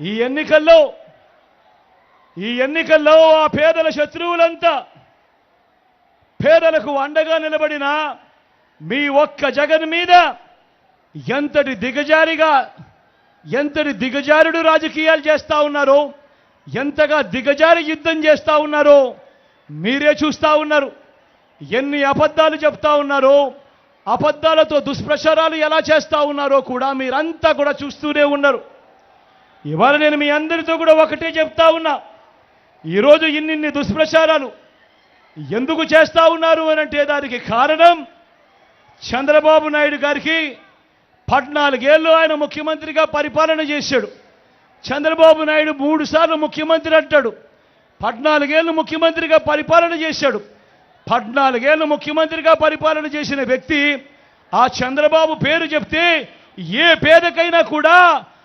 ఈ ఎన్నికల్లో ఈ ఎన్నికల్లో ఆ పేదల శత్రువులంతా పేదలకు అండగా నిలబడిన మీ ఒక్క జగన్ మీద ఎంతటి దిగజారిగా ఎంతటి దిగజారుడు రాజకీయాలు చేస్తా ఉన్నారో ఎంతగా దిగజారి యుద్ధం చేస్తా ఉన్నారో మీరే చూస్తా ఉన్నారు. ఎన్ని అబద్ధాలు చెప్తా ఉన్నారో అబద్ధాలతో దుష్ప్రచారాలు ఎలా చేస్తా ఉన్నారో కూడా మీరంతా కూడా చూస్తూనే ఉన్నారు. ఇవాళ నేను మీ అందరితో కూడా ఒకటే చెప్తా ఉన్నా. ఈరోజు ఇన్నిన్ని దుష్ప్రచారాలు ఎందుకు చేస్తా ఉన్నారు అని అంటే దానికి కారణం చంద్రబాబు నాయుడు గారికి పద్నాలుగేళ్ళు ఆయన ముఖ్యమంత్రిగా పరిపాలన చేశాడు. చంద్రబాబు నాయుడు మూడు సార్లు ముఖ్యమంత్రి అంటాడు. పద్నాలుగేళ్ళు ముఖ్యమంత్రిగా పరిపాలన చేశాడు. పద్నాలుగేళ్ళు ముఖ్యమంత్రిగా పరిపాలన చేసిన వ్యక్తి ఆ చంద్రబాబు పేరు చెప్తే ఏ పేదకైనా కూడా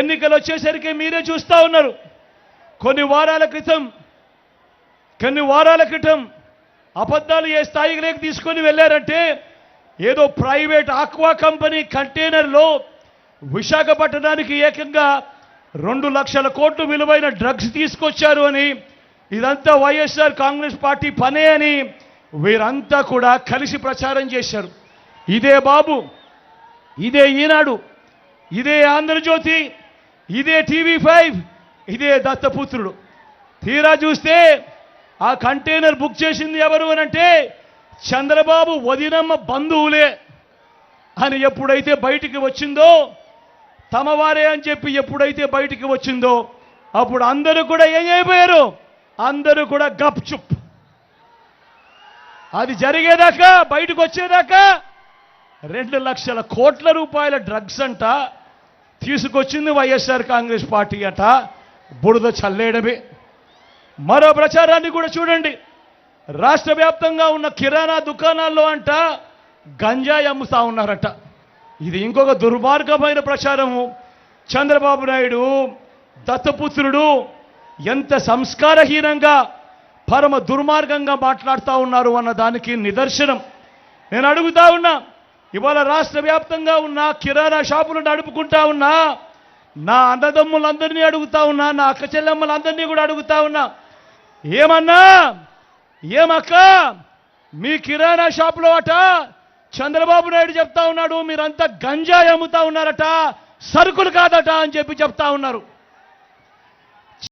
ఎన్నికలు వచ్చేసరికి మీరే చూస్తూ ఉన్నారు. కొన్ని వారాల క్రితం కొన్ని వారాల క్రితం అబద్ధాలు ఏ స్థాయిలోకి తీసుకొని వెళ్ళారంటే ఏదో ప్రైవేట్ ఆక్వా కంపెనీ కంటైనర్లో విశాఖపట్నానికి ఏకంగా రెండు లక్షల కోట్లు విలువైన డ్రగ్స్ తీసుకొచ్చారు అని ఇదంతా వైఎస్ఆర్ కాంగ్రెస్ పార్టీ పనే అని వీరంతా కూడా కలిసి ప్రచారం చేశారు. ఇదే బాబు ఇదే ఈనాడు ఇదే ఆంధ్రజ్యోతి ఇదే టీవీ ఫైవ్ ఇదే దత్తపుత్రుడు. తీరా చూస్తే ఆ కంటైనర్ బుక్ చేసింది ఎవరు అంటే చంద్రబాబు వదినమ్మ బంధువులే అని ఎప్పుడైతే బయటికి వచ్చిందో తమవారే అని చెప్పి ఎప్పుడైతే బయటికి వచ్చిందో అప్పుడు అందరూ కూడా ఏం అయిపోయారు అందరూ కూడా గప్చుప్ అది జరిగేదాకా బయటకు వచ్చేదాకా రెండు లక్షల కోట్ల రూపాయల డ్రగ్స్ అంట. తీసుకొచ్చింది వైఎస్ఆర్ కాంగ్రెస్ పార్టీ అట. బురద చల్లేయడమే. మరో ప్రచారాన్ని కూడా చూడండి. రాష్ట్ర వ్యాప్తంగా ఉన్న కిరాణా దుకాణాల్లో అంట గంజాయి అమ్ముతా ఉన్నారట. ఇది ఇంకొక దుర్మార్గమైన ప్రచారము. చంద్రబాబు నాయుడు దత్తపుత్రుడు ఎంత సంస్కారహీనంగా పరమ దుర్మార్గంగా మాట్లాడుతూ ఉన్నారు అన్న దానికి నిదర్శనం. నేను అడుగుతా ఉన్నా ఇవాళ రాష్ట్ర వ్యాప్తంగా ఉన్న కిరాణా షాపులు నడుపుకుంటా ఉన్నా నా అన్నదమ్ములందరినీ అడుగుతా ఉన్నా నా అక్క చెల్లెమ్మలందరినీ కూడా అడుగుతా ఉన్నా ఏమన్నా? ఏమక్క? మీ కిరాణా షాపులో అట? చంద్రబాబు నాయుడు చెప్తా ఉన్నాడు మీరంతా గంజాయి అమ్ముతా ఉన్నారట సరుకులు కాదట అని చెప్పి చెప్తా ఉన్నారు.